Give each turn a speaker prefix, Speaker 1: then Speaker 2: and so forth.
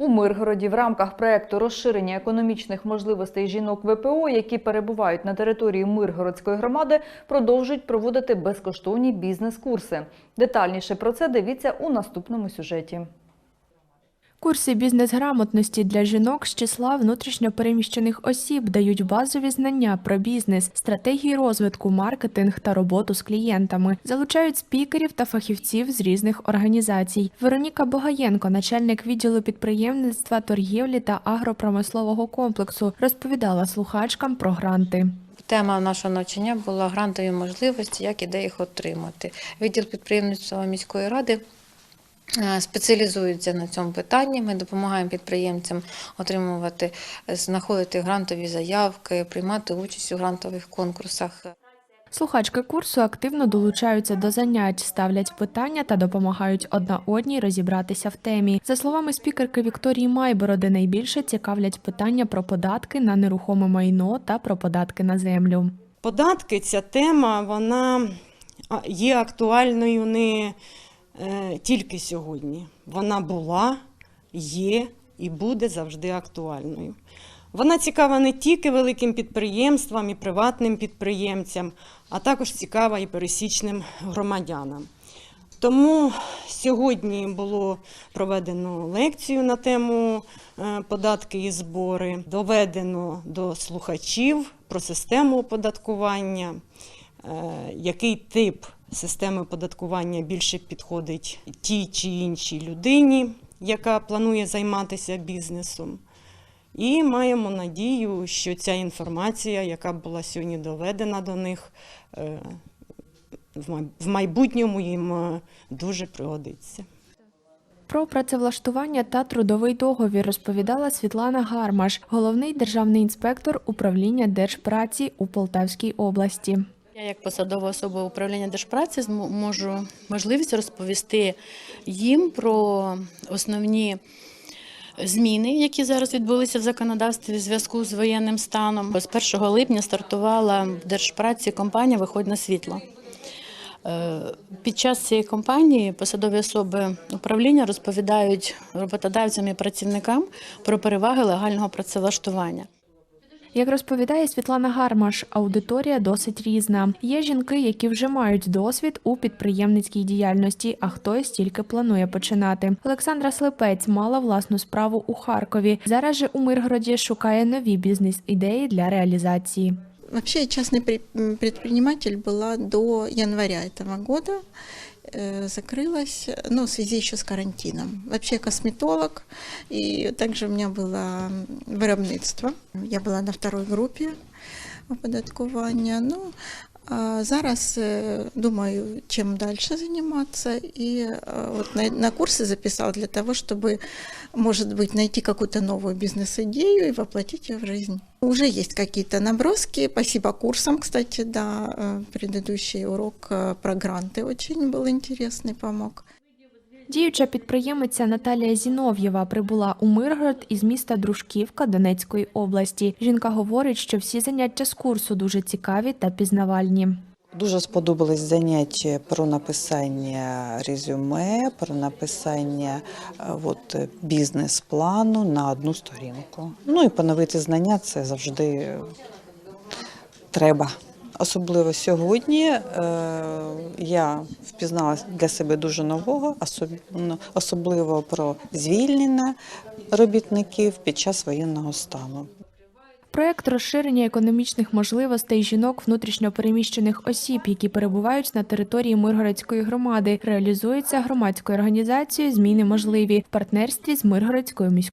Speaker 1: У Миргороді в рамках проекту розширення економічних можливостей жінок ВПО, які перебувають на території Миргородської громади, продовжують проводити безкоштовні бізнес-курси. Детальніше про це дивіться у наступному сюжеті.
Speaker 2: Курси бізнес-грамотності для жінок з числа внутрішньопереміщених осіб дають базові знання про бізнес, стратегії розвитку, маркетинг та роботу з клієнтами. Залучають спікерів та фахівців з різних організацій. Вероніка Богаєнко, начальник відділу підприємництва, торгівлі та агропромислового комплексу, розповідала слухачкам про гранти.
Speaker 3: Тема нашого навчання була грантові можливості, як і де їх отримати. Відділ підприємництва міської ради е, спеціалізується на цьому питанні. Ми допомагаємо підприємцям отримувати, е, знаходити грантові заявки, приймати участь у грантових конкурсах.
Speaker 2: Слухачки курсу активно долучаються до занять, ставлять питання та допомагають одна одній розібратися в темі. За словами спікерки Вікторії Майбороди, найбільше цікавлять питання про податки на нерухоме майно та про податки на землю.
Speaker 4: Податки, ця тема, вона є актуальною не тільки сьогодні. Вона була, є і буде завжди актуальною. Вона цікава не тільки великим підприємствам і приватним підприємцям, а також цікава і пересічним громадянам. Тому сьогодні було проведено лекцію на тему е, податки і збори, доведено до слухачів про систему оподаткування, е, який тип системи оподаткування більше підходить тій чи іншій людині, яка планує займатися бізнесом. І маємо надію, що ця інформація, яка була сьогодні доведена до них, е, в майбутньому їм е, дуже пригодиться.
Speaker 2: Про працевлаштування та трудовий договір розповідала Світлана Гармаш, головний державний інспектор управління держпраці у Полтавській області.
Speaker 5: Я як посадова особа управління держпраці можу можливість розповісти їм про основні зміни, які зараз відбулися в законодавстві в зв'язку з воєнним станом. З 1 липня стартувала в держпраці компанія Виходь на світло. Е, Під час цієї кампанії посадові особи управління розповідають роботодавцям і працівникам про переваги легального працевлаштування.
Speaker 2: Як розповідає Світлана Гармаш, аудиторія досить різна. Є жінки, які вже мають досвід у підприємницькій діяльності, а хтось тільки планує починати. Олександра Слепець мала власну справу у Харкові. Зараз же у Миргороді шукає нові бізнес-ідеї для реалізації.
Speaker 6: Вообще я частный при- м, предприниматель была до января этого года. Э, Закрылась, ну, в связи еще с карантином. Вообще я косметолог, и также у меня было м, виробництво. Я была на второй группе оподаткування. Ну, а зараз е, думаю, чим далі займатися. І е, от на, на курси записал для того, чтобы, может быть, найти какую-то новую бизнес-идею и воплотить ее в жизнь. Уже есть какие-то наброски. Спасибо курсам, кстати, да. э, Предыдущий урок э, про гранты очень был интересный, помог.
Speaker 2: Діюча підприємиця Наталія Зінов'єва прибула у Миргород із міста Дружківка Донецької області. Жінка говорить, що всі заняття з курсу дуже цікаві та пізнавальні.
Speaker 7: Дуже сподобались заняття про написання резюме, про написання е, е, бізнес-плану на одну сторінку. Ну і поновити знання це завжди треба. Особливо сьогодні е, я впізнала для себе дуже нового, особливо, про звільнення робітників під час воєнного стану.
Speaker 2: Проект розширення економічних можливостей жінок внутрішньопереміщених осіб, які перебувають на території Миргородської громади, реалізується громадською організацією Зміни можливі в партнерстві з Миргородською міською.